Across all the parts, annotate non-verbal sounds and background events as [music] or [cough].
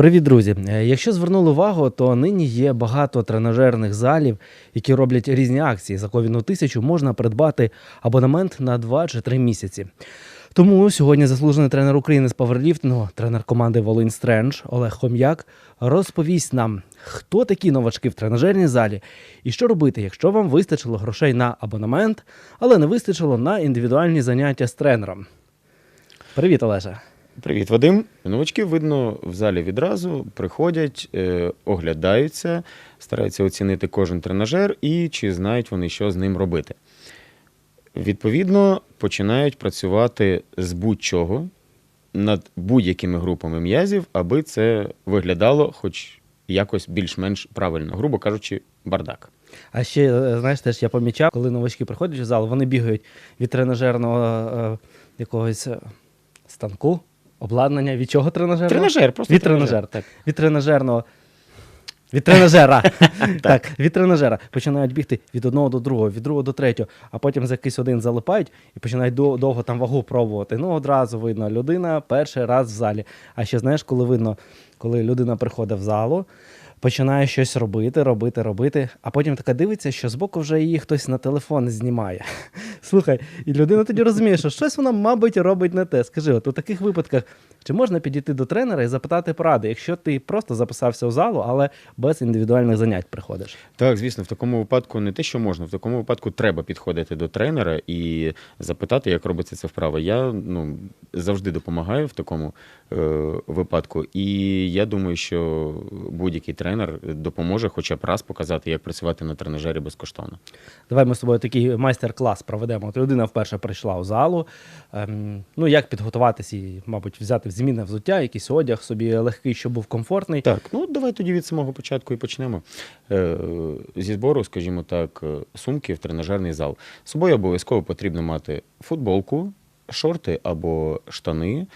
Привіт, друзі! Е, Якщо звернули увагу, то нині є багато тренажерних залів, які роблять різні акції. За ковідну тисячу можна придбати абонемент на 2 чи 3 місяці. Тому сьогодні заслужений тренер України з паверліфтингу, тренер команди Волинь Стрендж Олег Хом'як розповість нам, хто такі новачки в тренажерній залі і що робити, якщо вам вистачило грошей на абонемент, але не вистачило на індивідуальні заняття з тренером. Привіт, Олеже! Привіт, Вадим. Новачки видно в залі відразу, приходять, е, оглядаються, стараються оцінити кожен тренажер і чи знають вони, що з ним робити. Відповідно, починають працювати з будь-чого над будь-якими групами м'язів, аби це виглядало хоч якось більш-менш правильно, грубо кажучи, бардак. А ще, е, знаєш, теж я помічав, коли новачки приходять в зал, вони бігають від тренажерного е, якогось е, станку, обладнання. Від чого тренажерного? Тренажер, просто Від тренажер. тренажера. Так. Від тренажерного. Від тренажера. [laughs] так, від тренажера. Починають бігти від одного до другого, від другого до третього, а потім за якийсь один залипають і починають дов- довго там вагу пробувати. Ну, одразу видно, людина перший раз в залі. А ще знаєш, коли видно, коли людина приходить в залу, починає щось робити, робити, робити, а потім така дивиться, що збоку вже її хтось на телефон знімає. Слухай, і людина тоді розуміє, що щось вона, мабуть, робить не те. Скажи, от у таких випадках, чи можна підійти до тренера і запитати поради, якщо ти просто записався у залу, але без індивідуальних занять приходиш? Так, звісно, в такому випадку не те, що можна, в такому випадку треба підходити до тренера і запитати, як робиться це вправо. Я ну, завжди допомагаю в такому е, випадку, і я думаю, що будь-який тренер допоможе хоча б раз показати, як працювати на тренажері безкоштовно. Давай ми з тобою такий майстер-клас проведемо. От людина вперше прийшла у залу. Ем, ну, як підготуватися і, мабуть, взяти в змінне взуття, якийсь одяг собі легкий, щоб був комфортний. Так, ну давай тоді від самого початку і почнемо. Е, зі збору, скажімо так, е, сумки в тренажерний зал. З собою обов'язково потрібно мати футболку, шорти або штани.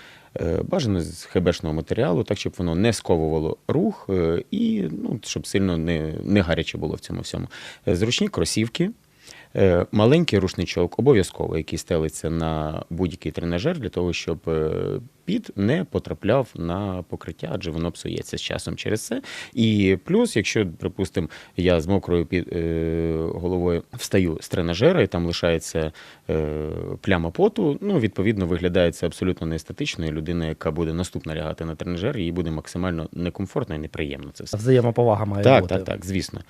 е, Бажано з хебешного матеріалу, так щоб воно не сковувало рух е, і ну, щоб сильно не, не гаряче було в цьому всьому. Зручні кросівки, Маленький рушничок обов'язково, який стелиться на будь-який тренажер, для того, щоб е, під не потрапляв на покриття, адже воно псується з часом через це. І плюс, якщо, припустимо, я з мокрою під, е, головою встаю з тренажера і там лишається е, пляма поту, ну, відповідно, виглядає це абсолютно неестетично, і людина, яка буде наступна лягати на тренажер, їй буде максимально некомфортно і неприємно це все. Взаємоповага має Так, бути. так, так, звісно.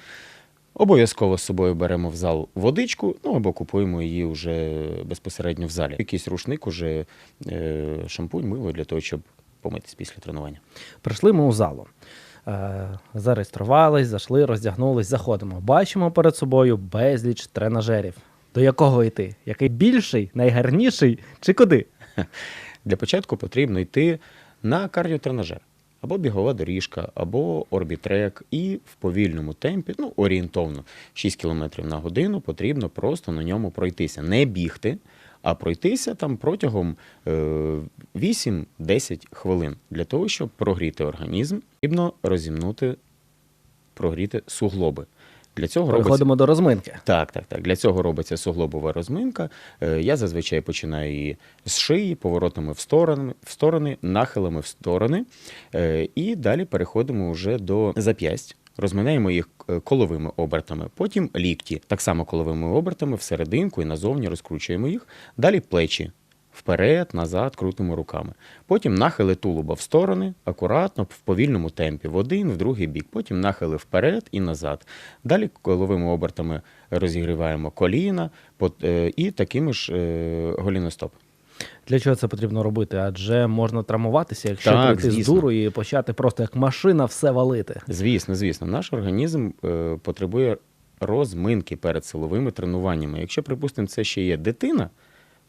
Обов'язково з собою беремо в зал водичку, ну або купуємо її вже безпосередньо в залі. Якийсь рушник, уже е, шампунь, мило для того, щоб помитись після тренування. Прийшли ми у залу. Е, зареєструвались, зайшли, роздягнулись, заходимо. Бачимо перед собою безліч тренажерів. До якого йти? Який більший, найгарніший чи куди? [laughs] Для початку потрібно йти на кардіотренажер. Або бігова доріжка, або орбітрек, і в повільному темпі, ну орієнтовно 6 км на годину, потрібно просто на ньому пройтися. Не бігти, а пройтися там протягом е, 8-10 хвилин. Для того, щоб прогріти організм, потрібно розімнути, прогріти суглоби. Для цього робиться Переходимо до розминки. так, так, так. Для цього робиться суглобова розминка. Е, Я зазвичай починаю її з шиї, поворотами в сторони, в сторони, нахилами в сторони. Е, І далі переходимо вже до зап'ясть. Розминаємо їх е, коловими обертами, потім лікті, так само коловими обертами всерединку і назовні розкручуємо їх. Далі плечі. Вперед, назад, крутимо руками. Потім нахили тулуба в сторони, акуратно, в повільному темпі, в один, в другий бік. Потім нахили вперед і назад. Далі коловими обертами розігріваємо коліна е, і такими ж е, голіностоп. Для чого це потрібно робити? Адже можна травмуватися, якщо Так, прийти з звісно. дуру і почати просто як машина все валити. Звісно, звісно, наш організм е, потребує розминки перед силовими тренуваннями. Якщо, припустимо, це ще є дитина,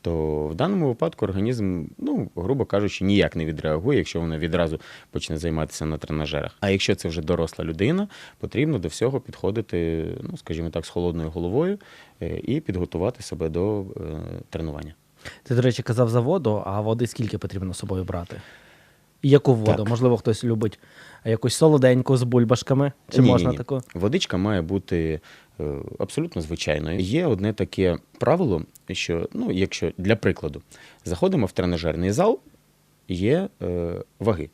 то в даному випадку організм, ну, грубо кажучи, ніяк не відреагує, якщо вона відразу почне займатися на тренажерах. А якщо це вже доросла людина, потрібно до всього підходити, ну, скажімо так, з холодною головою е, і підготувати себе до е, тренування. Ти, до речі, казав за воду, а води скільки потрібно з собою брати? І яку воду? Так. Можливо, хтось любить якусь солоденьку з бульбашками. Чи Ні, можна ні, ні. таку? Водичка має бути абсолютно звичайною. Є одне таке правило, що, ну, якщо для прикладу, заходимо в тренажерний зал, є е, ваги.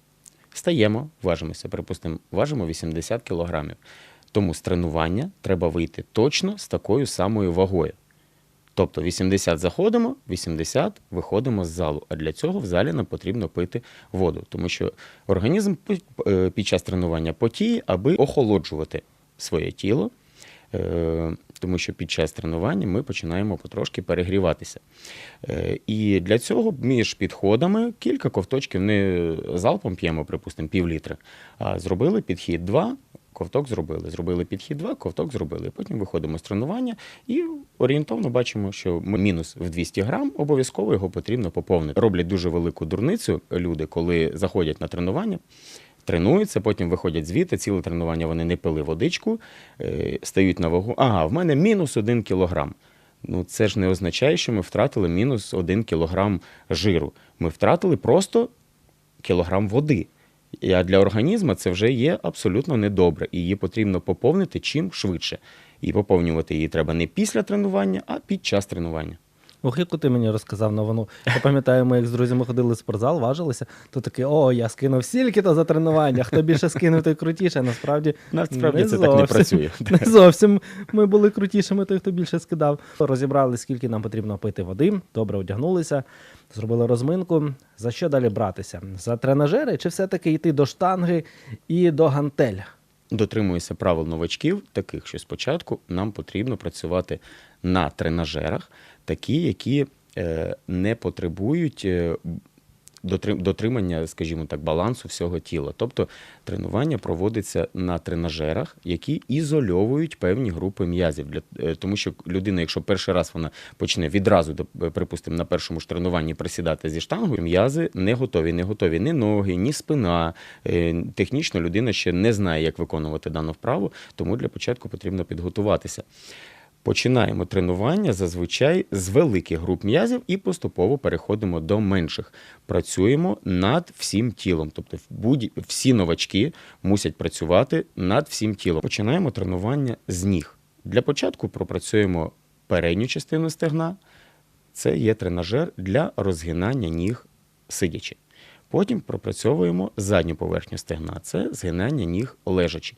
Стаємо, важимося, припустимо, важимо 80 кілограмів. Тому з тренування треба вийти точно з такою самою вагою. Тобто 80 заходимо, 80 виходимо з залу. А для цього в залі нам потрібно пити воду, тому що організм е, під час тренування потіє, аби охолоджувати своє тіло. Е, Тому що під час тренування ми починаємо потрошки перегріватися. Е, І для цього між підходами кілька ковточків не залпом п'ємо, припустимо, пів літра, а зробили підхід 2, ковток зробили. Зробили підхід 2, ковток зробили. Потім виходимо з тренування і орієнтовно бачимо, що ми мінус в 200 грам, обов'язково його потрібно поповнити. Роблять дуже велику дурницю люди, коли заходять на тренування. Тренуються, потім виходять звідти, ціле тренування вони не пили водичку, е, стають на вагу. Ага, в мене мінус один кілограм. Ну, це ж не означає, що ми втратили мінус один кілограм жиру. Ми втратили просто кілограм води. А для організму це вже є абсолютно недобре. І її потрібно поповнити чим швидше. І поповнювати її треба не після тренування, а під час тренування. Ох, яку ти мені розказав новину. Я пам'ятаю, ми як з друзями ходили в спортзал, важилися, то таке, о, я скинув стільки-то за тренування, хто більше скинув, той крутіше. Насправді, Насправді це так не працює. [laughs] Не зовсім ми були крутішими, той, хто більше скидав. Розібрали, скільки нам потрібно пити води, добре одягнулися, зробили розминку. За що далі братися? За тренажери чи все-таки йти до штанги і до гантель? дотримуюся правил новачків, таких, що спочатку нам потрібно працювати на тренажерах, такі, які е, не потребують е, дотримання, скажімо так, балансу всього тіла. Тобто тренування проводиться на тренажерах, які ізольовують певні групи м'язів. Е, тому що людина, якщо перший раз вона почне відразу, припустимо, на першому ж тренуванні присідати зі штангою, м'язи не готові, не готові ні ноги, ні спина. Технічно людина ще не знає, як виконувати дану вправу, тому для початку потрібно підготуватися. Починаємо тренування зазвичай з великих груп м'язів і поступово переходимо до менших. Працюємо над всім тілом. Тобто всі новачки мусять працювати над всім тілом. Починаємо тренування з ніг. Для початку пропрацюємо передню частину стегна. Це є тренажер для розгинання ніг сидячи. Потім пропрацьовуємо задню поверхню стегна. Це згинання ніг лежачи.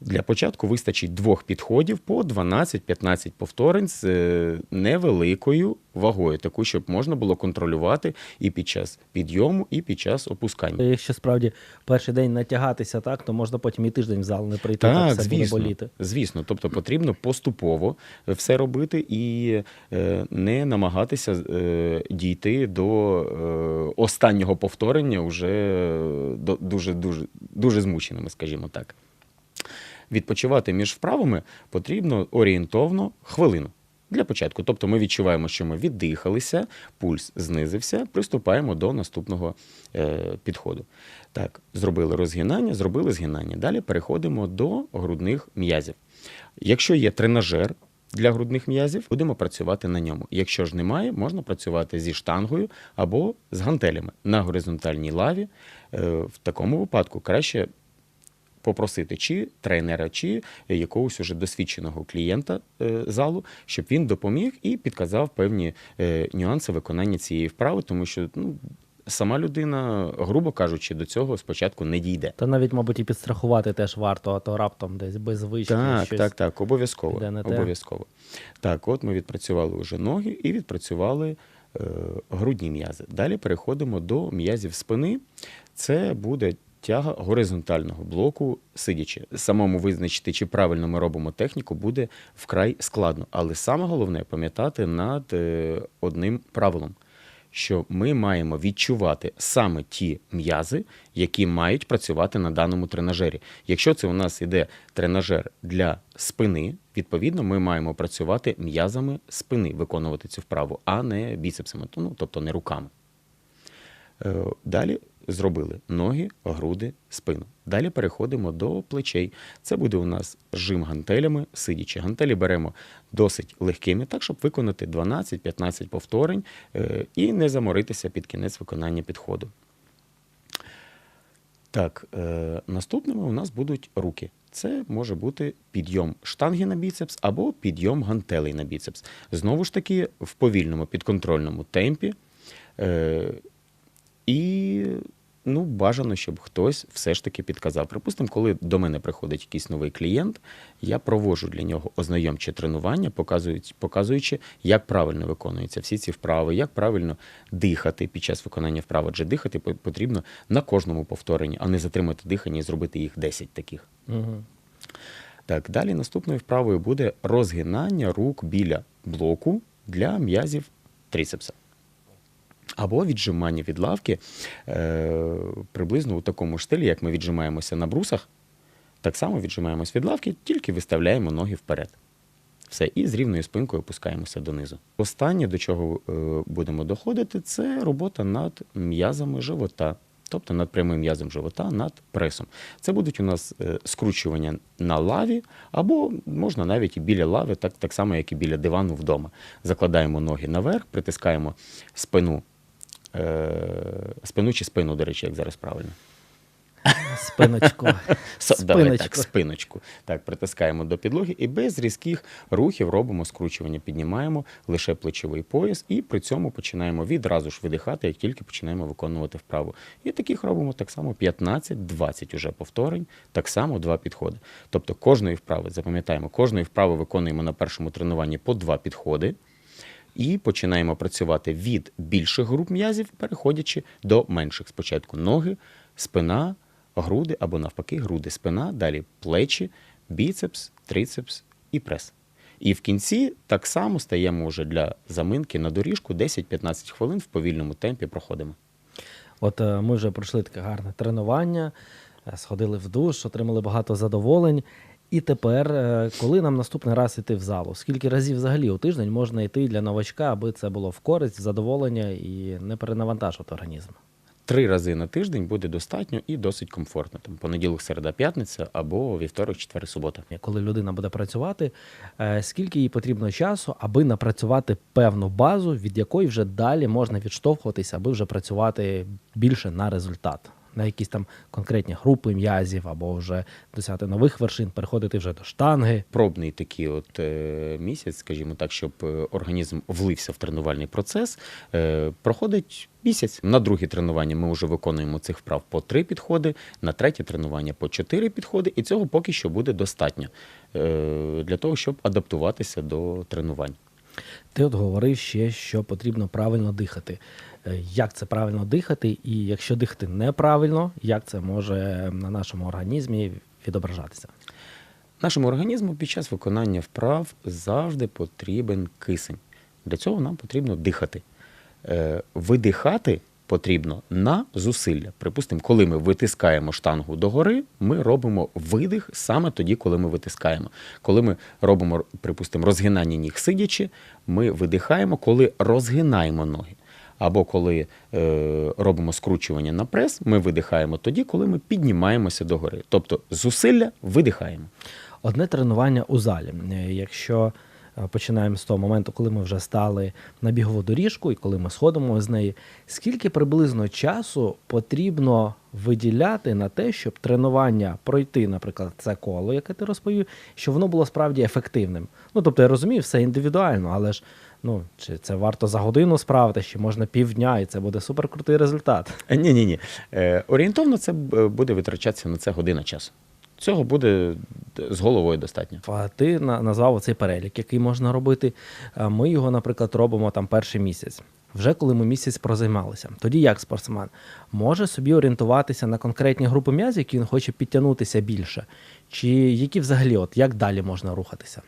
Для початку вистачить двох підходів по 12-15 повторень з е, невеликою вагою, таку, щоб можна було контролювати і під час підйому, і під час опускання. Якщо справді перший день натягатися так, то можна потім і тиждень в зал не прийти, так, Так, все звісно, буде боліти. звісно. Тобто потрібно поступово все робити і е, не намагатися е, дійти до е, останнього повторення вже е, дуже, дуже, дуже змученими, скажімо так. Відпочивати між вправами потрібно орієнтовно хвилину. Для початку. Тобто ми відчуваємо, що ми віддихалися, пульс знизився, приступаємо до наступного е, підходу. Так, зробили розгинання, зробили згинання. Далі переходимо до грудних м'язів. Якщо є тренажер для грудних м'язів, будемо працювати на ньому. Якщо ж немає, можна працювати зі штангою або з гантелями на горизонтальній лаві. Е, В такому випадку краще попросити чи тренера, чи якогось уже досвідченого клієнта е, залу, щоб він допоміг і підказав певні е, нюанси виконання цієї вправи, тому що ну, сама людина, грубо кажучи, до цього спочатку не дійде. Та навіть, мабуть, і підстрахувати теж варто, а то раптом десь без вишки. Так, щось. так, так, обов'язково. обов'язково. Так, от ми відпрацювали вже ноги і відпрацювали е, грудні м'язи. Далі переходимо до м'язів спини. Це буде тяга горизонтального блоку сидячи. Самому визначити, чи правильно ми робимо техніку, буде вкрай складно. Але саме головне пам'ятати над е, одним правилом. Що ми маємо відчувати саме ті м'язи, які мають працювати на даному тренажері. Якщо це у нас іде тренажер для спини, відповідно, ми маємо працювати м'язами спини, виконувати цю вправу, а не біцепсами, ну, тобто не руками. Е, Далі зробили ноги, груди, спину. Далі переходимо до плечей. Це буде у нас жим гантелями, сидячи. Гантелі беремо досить легкими, так, щоб виконати 12-15 повторень е, і не заморитися під кінець виконання підходу. Так, е, наступними у нас будуть руки. Це може бути підйом штанги на біцепс або підйом гантелей на біцепс. Знову ж таки, в повільному підконтрольному темпі. Е, і Ну, бажано, щоб хтось все ж таки підказав. Припустимо, коли до мене приходить якийсь новий клієнт, я проводжу для нього ознайомче тренування, показуючи, показуючи, як правильно виконуються всі ці вправи, як правильно дихати під час виконання вправ. Адже дихати потрібно на кожному повторенні, а не затримати дихання і зробити їх 10 таких. Угу. Так, далі наступною вправою буде розгинання рук біля блоку для м'язів трицепса. Або віджимання від лавки е, приблизно у такому ж стилі, як ми віджимаємося на брусах, так само віджимаємось від лавки, тільки виставляємо ноги вперед. Все, і з рівною спинкою опускаємося донизу. Останнє, до чого е, будемо доходити, це робота над м'язами живота, тобто над прямим м'язом живота, над пресом. Це будуть у нас е, скручування на лаві, або можна навіть і біля лави, так, так само, як і біля дивану вдома. Закладаємо ноги наверх, притискаємо спину, спину чи спину, до речі, як зараз правильно. Спиночку. С- Давай так, Спиночку. спиночку. Так, притискаємо до підлоги і без різких рухів робимо скручування. Піднімаємо лише плечовий пояс і при цьому починаємо відразу ж видихати, як тільки починаємо виконувати вправу. І таких робимо так само 15-20 уже повторень, так само два підходи. Тобто кожної вправи, запам'ятаємо, кожної вправи виконуємо на першому тренуванні по два підходи. І починаємо працювати від більших груп м'язів, переходячи до менших. Спочатку ноги, спина, груди або навпаки, груди, спина, далі плечі, біцепс, трицепс і прес. І в кінці так само стаємо вже для заминки на доріжку 10-15 хвилин в повільному темпі проходимо. От е, ми вже пройшли таке гарне тренування, е, сходили в душ, отримали багато задоволень. І тепер, е, коли нам наступний раз йти в залу, скільки разів взагалі у тиждень можна йти для новачка, аби це було в користь, в задоволення і не перенавантажувати організм? Три рази на тиждень буде достатньо і досить комфортно. Там понеділок, середа, п'ятниця або вівторок, четвер, субота. Коли людина буде працювати, е, скільки їй потрібно часу, аби напрацювати певну базу, від якої вже далі можна відштовхуватися, аби вже працювати більше на результат, на якісь там конкретні групи м'язів, або вже досягти нових вершин, переходити вже до штанги. пробний такий от е, місяць, скажімо так, щоб е, організм влився в тренувальний процес, е, проходить місяць. На друге тренування ми вже виконуємо цих вправ по три підходи, на третє тренування по чотири підходи, і цього поки що буде достатньо для того, щоб адаптуватися до тренувань. Ти от говорив ще, що потрібно правильно дихати. Е, Як це правильно дихати, і якщо дихати неправильно, як це може на нашому організмі відображатися? Нашому організму під час виконання вправ завжди потрібен кисень. Для цього нам потрібно дихати. Е, Видихати потрібно на зусилля. Припустимо, коли ми витискаємо штангу догори, ми робимо видих саме тоді, коли ми витискаємо. Коли ми робимо, припустимо, розгинання ніг сидячи, ми видихаємо, коли розгинаємо ноги. Або коли е, робимо скручування на прес, ми видихаємо тоді, коли ми піднімаємося догори. Тобто зусилля видихаємо. Одне тренування у залі. Е, Якщо починаємо з того моменту, коли ми вже стали на бігову доріжку і коли ми сходимо з неї, скільки приблизно часу потрібно виділяти на те, щоб тренування пройти, наприклад, це коло, яке ти розповів, щоб воно було справді ефективним? Ну тобто я розумію, все індивідуально, але ж ну чи це варто за годину справити, чи можна півдня, і це буде суперкрутий результат. Ні, ні, ні. Е, орієнтовно це буде витрачатися на це година часу. Цього буде з головою достатньо. Ти на- назвав цей перелік, який можна робити. Ми його, наприклад, робимо там перший місяць. Вже коли ми місяць прозаймалися, тоді як спортсмен може собі орієнтуватися на конкретні групи м'язів, які він хоче підтягнутися більше, чи які взагалі, от як далі можна рухатися?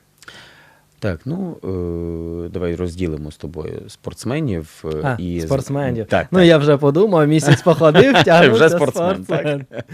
Так, ну е, давай розділимо з тобою спортсменів е, А, і спортсменів. Так, ну так. я вже подумав, місяць походив, [laughs] тягнувся Вже спортсмен, спортсмен. так.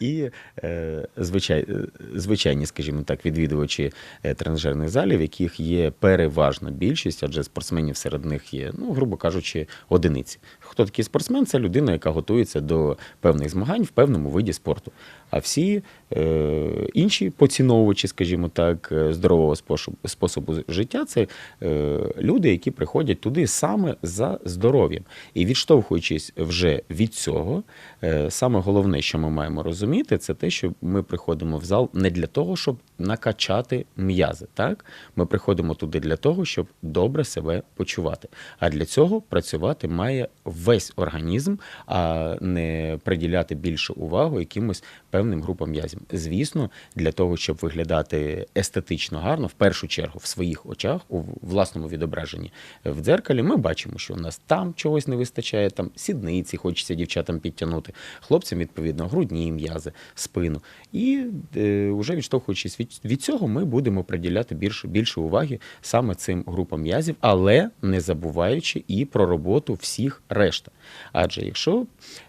І е, звичай, е, звичайні, скажімо так, відвідувачі е, тренажерних залів, яких є переважна більшість, адже спортсменів серед них є, ну, грубо кажучи, одиниці. Хто такий спортсмен? Це людина, яка готується до певних змагань в певному виді спорту. А всі е, інші поціновувачі, скажімо так, е, здорового способу, способу життя це е, люди, які приходять туди саме за здоров'ям. І відштовхуючись вже від цього, е, саме головне, що ми маємо розуміти, це те, що ми приходимо в зал не для того, щоб накачати м'язи. Так? Ми приходимо туди для того, щоб добре себе почувати. А для цього працювати має весь організм, а не приділяти більше увагу якимось певним групам м'язів. Звісно, для того, щоб виглядати естетично гарно, в першу чергу в своїх очах, у власному відображенні в дзеркалі, ми бачимо, що у нас там чогось не вистачає, там сідниці, хочеться дівчатам підтягнути, хлопцям, відповідно, грудні м'язи, спину. І е, вже відштовхуючись від, від цього, ми будемо приділяти більше, більше уваги саме цим групам м'язів, але не забуваючи і про роботу всіх решта. Адже якщо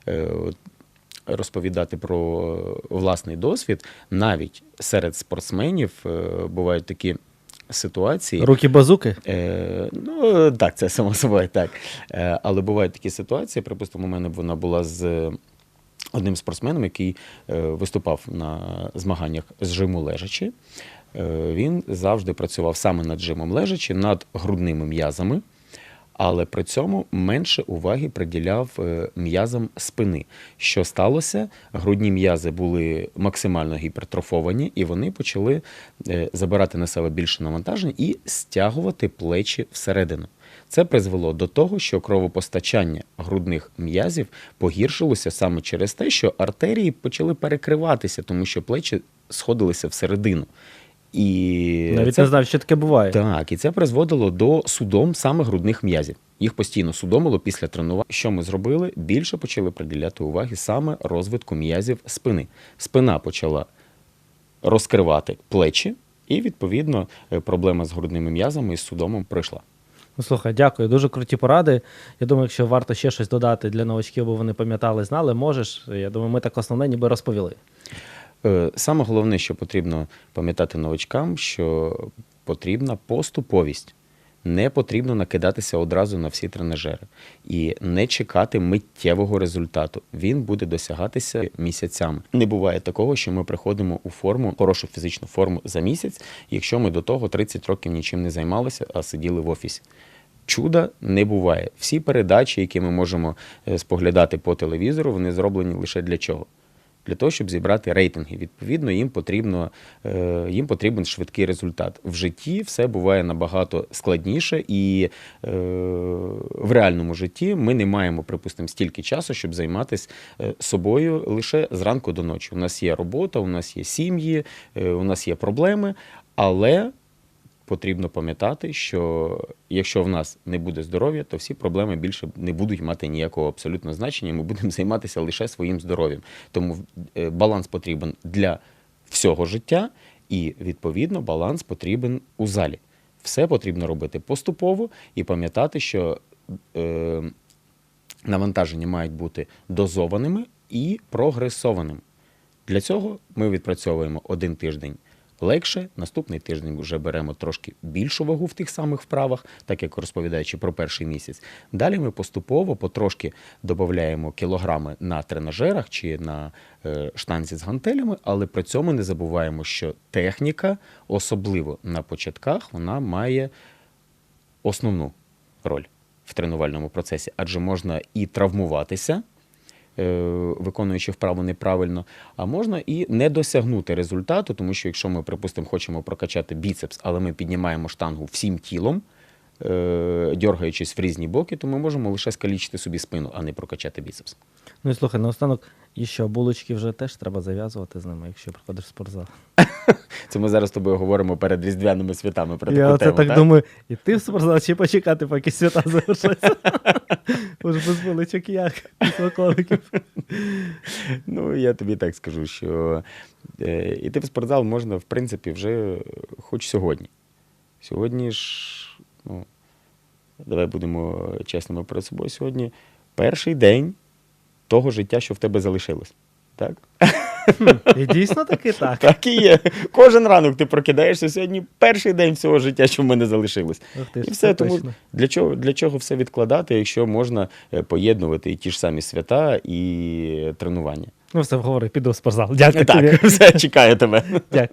е, розповідати про власний досвід, навіть серед спортсменів е, бувають такі ситуації. Руки базуки? Е, ну, так, це само собою так. Е, але бувають такі ситуації. Припустимо, у мене вона була з одним спортсменом, який е, виступав на змаганнях з жиму лежачи. Е, він завжди працював саме над жимом лежачи, над грудними м'язами. Але при цьому менше уваги приділяв е, м'язам спини. Що сталося? Грудні м'язи були максимально гіпертрофовані, і вони почали е, забирати на себе більше навантаження і стягувати плечі всередину. Це призвело до того, що кровопостачання грудних м'язів погіршилося саме через те, що артерії почали перекриватися, тому що плечі сходилися всередину. І Навіть це не знав, що таке буває. так, і це призводило до судом саме грудних м'язів. Їх постійно судомило після тренувань. Що ми зробили? Більше почали приділяти уваги саме розвитку м'язів спини. Спина почала розкривати плечі, і відповідно е, проблема з грудними м'язами і з судомом пройшла. Ну, слухай, дякую, дуже круті поради. Я думаю, якщо варто ще щось додати для новачків, бо вони пам'ятали, знали, можеш. Я думаю, ми так основне ніби розповіли. Е, Саме головне, що потрібно пам'ятати новачкам, що потрібна поступовість. Не потрібно накидатися одразу на всі тренажери і не чекати миттєвого результату. Він буде досягатися місяцями. Не буває такого, що ми приходимо у форму, хорошу фізичну форму за місяць, якщо ми до того 30 років нічим не займалися, а сиділи в офісі. Чуда не буває. Всі передачі, які ми можемо е, споглядати по телевізору, вони зроблені лише для чого? Для того, щоб зібрати рейтинги. Відповідно, їм потрібно е, їм потрібен швидкий результат. В житті все буває набагато складніше, і е, в реальному житті ми не маємо, припустимо, стільки часу, щоб займатися е, собою лише зранку до ночі. У нас є робота, у нас є сім'ї, у нас є проблеми, але потрібно пам'ятати, що якщо в нас не буде здоров'я, то всі проблеми більше не будуть мати ніякого абсолютно значення. Ми будемо [laughs] займатися лише своїм здоров'ям. Тому е, баланс потрібен для всього життя, і відповідно баланс потрібен у залі. Все потрібно робити поступово і пам'ятати, що е, навантаження мають бути дозованими і прогресованими. Для цього ми відпрацьовуємо один тиждень легше, наступний тиждень вже беремо трошки більшу вагу в тих самих вправах, так як розповідаючи про перший місяць. Далі ми поступово потрошки додаємо кілограми на тренажерах чи на е, штанзі з гантелями, але при цьому не забуваємо, що техніка, особливо на початках, вона має основну роль в тренувальному процесі, адже можна і травмуватися, виконуючи вправу неправильно, а можна і не досягнути результату, тому що якщо ми, припустимо, хочемо прокачати біцепс, але ми піднімаємо штангу всім тілом, е, дергаючись в різні боки, то ми можемо лише скалічити собі спину, а не прокачати біцепс. Ну і слухай, наостанок, і що, булочки вже теж треба зав'язувати з ними, якщо приходиш в спортзал. [laughs] Це ми зараз з тобою говоримо перед різдвяними святами про Я таку оце тему. так думаю, іти в спортзал чи почекати, поки свята завершаться. [laughs] Може, без булочок як, без смаколиків. [laughs] Ну, я тобі так скажу, що е, іти в спортзал можна, в принципі, вже хоч сьогодні. Сьогодні ж, ну, давай будемо чесними перед собою. Сьогодні перший день того життя, що в тебе залишилось. Так? І дійсно таки [laughs] так. Так і є. Кожен ранок ти прокидаєшся сьогодні перший день всього життя, що в мене залишилось. Ух ти І все, тому точно. для чого, для чого все відкладати, якщо можна е, поєднувати і ті ж самі свята, і тренування. Ну, все, говори, піду в спортзал. Дякую тобі. Так, [laughs] все, чекаю тебе. Дякую.